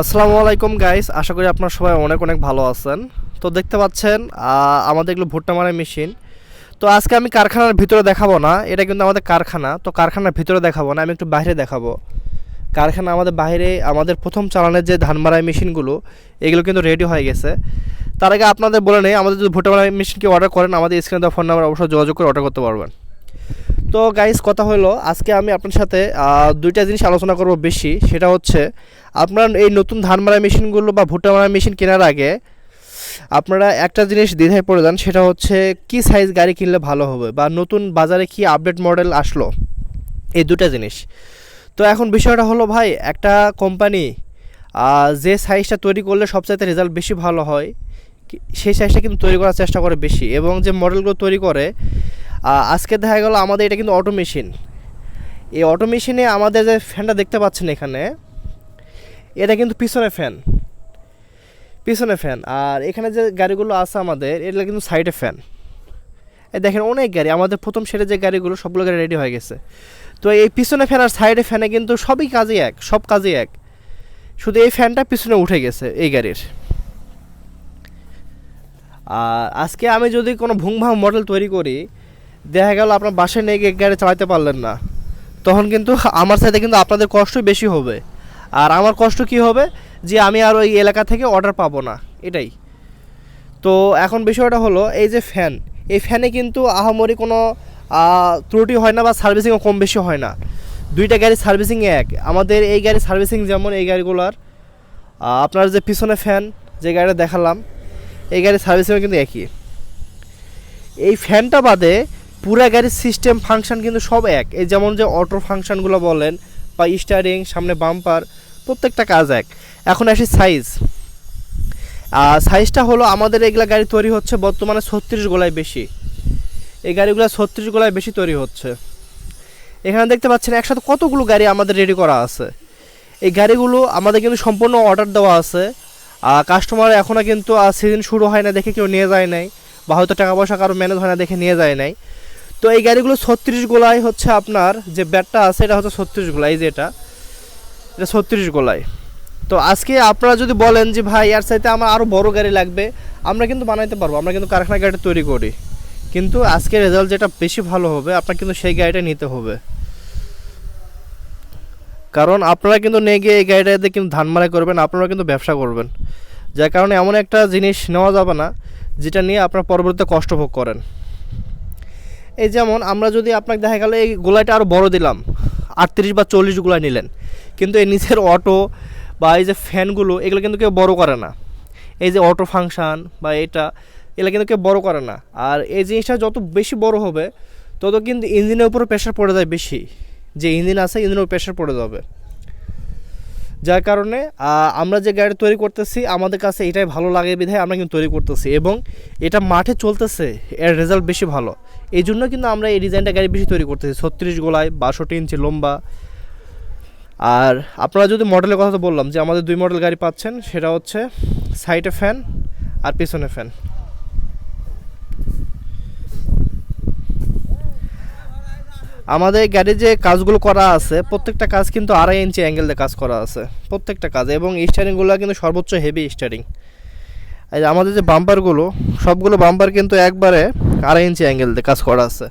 আসসালামু আলাইকুম গাইস, আশা করি আপনারা সবাই অনেক অনেক ভালো আছেন। তো দেখতে পাচ্ছেন আমাদের এগুলো ভুট্টা মারার মেশিন। তো আজকে আমি কারখানার ভিতরে দেখাবো না, এটা কিন্তু আমাদের কারখানা। তো কারখানার ভিতরে দেখাবো না, আমি একটু বাইরে দেখাবো। কারখানা আমাদের বাইরে, আমাদের প্রথম চালানের যে ধান মারাই মেশিনগুলো, এগুলো কিন্তু রেডি হয়ে গেছে। তার আগে আপনাদের বলে নেই, আমাদের যদি ভুট্টা মারাই মেশিনকে অর্ডার করেন, আমাদের স্ক্রিনে ফোন নাম্বার অবশ্যই যোগাযোগ করে অর্ডার করতে পারবেন। তো গাইস কথা হলো আজকে আমি আপনার সাথে দুইটা জিনিস আলোচনা করব বেশি। সেটা হচ্ছে, আপনার এই নতুন ধান মারা মেশিনগুলো বা ভুট্টা মারা মেশিন কেনার আগে আপনারা একটা জিনিস দ্বিধায় পড়ে যান, সেটা হচ্ছে কি সাইজ গাড়ি কিনলে ভালো হবে বা নতুন বাজারে কি আপডেট মডেল আসলো। এই দুটা জিনিস। তো এখন বিষয়টা হলো ভাই, একটা কোম্পানি যে সাইজটা তৈরি করলে সবচাইতে রেজাল্ট বেশি ভালো হয় সেই সাইজটা কিন্তু তৈরি করার চেষ্টা করে বেশি এবং যে মডেলগুলো তৈরি করে আজকে দেখা গেল আমাদের এটা কিন্তু অটো মেশিন এই অটো মেশিনে আমাদের যে ফ্যানটা দেখতে পাচ্ছেন এখানে, এটা কিন্তু পিছনে ফ্যান পিছনে ফ্যান আর এখানে যে গাড়িগুলো আছে আমাদের এটা কিন্তু সাইডে ফ্যান এই দেখেন অনেক গাড়ি, আমাদের প্রথম সেটে যে গাড়িগুলো, সবগুলো গাড়ি রেডি হয়ে গেছে। তো এই পিছনে ফ্যান আর সাইডে ফ্যানে কিন্তু সবই কাজই এক, সব কাজই এক। শুধু এই ফ্যানটা পিছনে উঠে গেছে এই গাড়ির। আর আজকে আমি যদি কোনো ভুংভাং মডেল তৈরি করি দেখা গেল আপনার বাসায় নিয়ে গিয়ে গাড়ি চালাতে পারলেন না। তখন কিন্তু আমার সাথে কিন্তু আপনাদের কষ্ট বেশি হবে। আর আমার কষ্ট কি হবে? যে আমি আর ওই এলাকা থেকে অর্ডার পাবো না। এটাই। তো এখন বিষয়টা হলো, এই যে ফ্যান এই ফ্যানে কিন্তু আহামরি কোনো ত্রুটি হয় না বা সার্ভিসিংও কম বেশি হয় না। দুইটা গাড়ি সার্ভিসিং এক। আমাদের এই গাড়ি সার্ভিসিং যেমন এই গাড়িগুলোর আপনার যে পিছনে ফ্যান যে গাড়িটা দেখালাম, এই গাড়ির সার্ভিসিংও কিন্তু একই। এই ফ্যানটা বাদে পুরা গাড়ির সিস্টেম ফাংশন কিন্তু সব এক। এই যেমন যে অটো ফাংশনগুলো বলেন, বা স্টারিং সামনে বাম্পার প্রত্যেকটা কাজ এক। এখন আসি সাইজ সাইজটা হলো আমাদের এগুলা গাড়ি তৈরি হচ্ছে বর্তমানে ছত্রিশ গোলায় বেশি। এই গাড়িগুলো ছত্রিশ গোলায় বেশি তৈরি হচ্ছে। এখানে দেখতে পাচ্ছেন একসাথে কতগুলো গাড়ি আমাদের রেডি করা আছে। এই গাড়িগুলো আমাদের কিন্তু সম্পূর্ণ অর্ডার দেওয়া আছে। কাস্টমার এখনও কিন্তু সিজন শুরু হয় না দেখে কেউ নিয়ে যায় নাই, বা হয়তো টাকা পয়সা কারও ম্যানেজ হয় না দেখে নিয়ে যায় নাই। তো এই গাড়িগুলো ছত্রিশ গোলায় হচ্ছে আপনার যে ব্যাটটা আছে, এটা হচ্ছে ছত্রিশ গোলা এই যে এটা এটা ছত্রিশ গোলায়। তো আজকে আপনারা যদি বলেন যে ভাই, এর চাইতে আমার আরও বড় গাড়ি লাগবে, আমরা কিন্তু বানাইতে পারব, আমরা কিন্তু কারখানা গাড়িটা তৈরি করি। কিন্তু আজকে রেজাল্ট যেটা বেশি ভালো হবে, আপনার কিন্তু সেই গাড়িটা নিতে হবে। কারণ আপনারা কিন্তু নিয়ে গিয়ে এই গাড়িটাতে কিন্তু ধান মারাই করবেন আপনারা কিন্তু ব্যবসা করবেন। যার কারণে এমন একটা জিনিস নেওয়া যাবে না, যেটা নিয়ে আপনার পরবর্তীতে কষ্ট ভোগ করেন। এই যেমন আমরা যদি আপনাকে দেখা গেল এই গোলাইটা আরও বড় দিলাম, আটত্রিশ বা চল্লিশ গোলা নিলেন। কিন্তু এই নিচের অটো বা এই যে ফ্যানগুলো, এগুলো কিন্তু কেউ বড় করে না। এই যে অটো ফাংশন বা এটা, এগুলো কিন্তু কেউ বড় করে না। আর এই জিনিসটা যত বেশি বড় হবে, তত কিন্তু ইঞ্জিনের উপরে প্রেশার পড়ে যায় বেশি। যে ইঞ্জিন আছে, ইঞ্জিনের উপর প্রেশার পড়ে যাবে। যার কারণে আমরা যে গাড়ি তৈরি করতেছি, আমাদের কাছে এটাই ভালো লাগে বিধায় আমরা কিন্তু তৈরি করতেছি। এবং এটা মাঠে চলতেছে, এর রেজাল্ট বেশি ভালো। এই জন্য কিন্তু আমরা এই ডিজাইনটা গাড়ি বেশি তৈরি করতেছি। ছত্রিশ গোলায়, বাষট্টি ইঞ্চি লম্বা। আর আপনারা যদি মডেলের কথা তো বললাম, যে আমাদের দুই মডেল গাড়ি পাচ্ছেন, সেটা হচ্ছে সাইডে ফ্যান আর পিছনে ফ্যান। আমাদের গাড়ির যে কাজগুলো করা আছে, প্রত্যেকটা কাজ কিন্তু আড়াই ইঞ্চি অ্যাঙ্গেল দিয়ে কাজ করা আছে। প্রত্যেকটা কাজ, এবং স্টারিংগুলো কিন্তু সর্বোচ্চ হেভি স্টারিং আমাদের যে বাম্পারগুলো সবগুলো বাম্পার কিন্তু একবারে আড়াই ইঞ্চি অ্যাঙ্গেল দিয়ে কাজ করা আছে।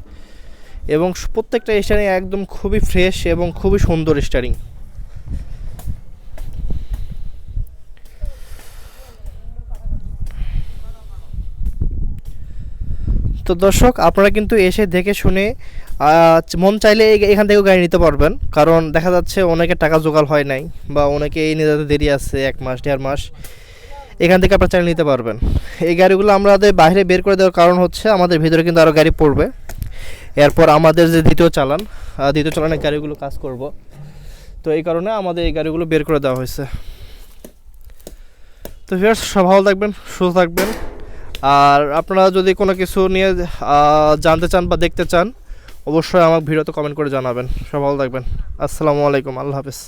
এবং প্রত্যেকটা স্টারিং একদম খুবই ফ্রেশ এবং খুবই সুন্দর স্টারিং তো দর্শক, আপনারা কিন্তু এসে দেখে শুনে মন চাইলে এখান থেকেও গাড়ি নিতে পারবেন। কারণ দেখা যাচ্ছে অনেকে টাকা জোগাড় হয় নাই বা অনেকে এই নিয়ে যেতে দেরি আছে এক মাস, দেড় মাস। এখান থেকে আপনারা চাইলে নিতে পারবেন। এই গাড়িগুলো আমাদের বাইরে বের করে দেওয়ার কারণ হচ্ছে আমাদের ভিতরে কিন্তু আরও গাড়ি পড়বে। এরপর আমাদের যে দ্বিতীয় চালান দ্বিতীয় চালানের গাড়িগুলো কাজ করব। তো এই কারণে আমাদের এই গাড়িগুলো বের করে দেওয়া হয়েছে। তো ভিউয়ার্স সব ভালো থাকবেন, সুস্থ থাকবেন। আর আপনারা যদি কোনো কিছু নিয়ে জানতে চান বা দেখতে চান, অবশ্যই আমার ভিডিওতে কমেন্ট করে জানাবেন। সব ভালো থাকবেন। আসসালামু আলাইকুম, আল্লাহ হাফেজ।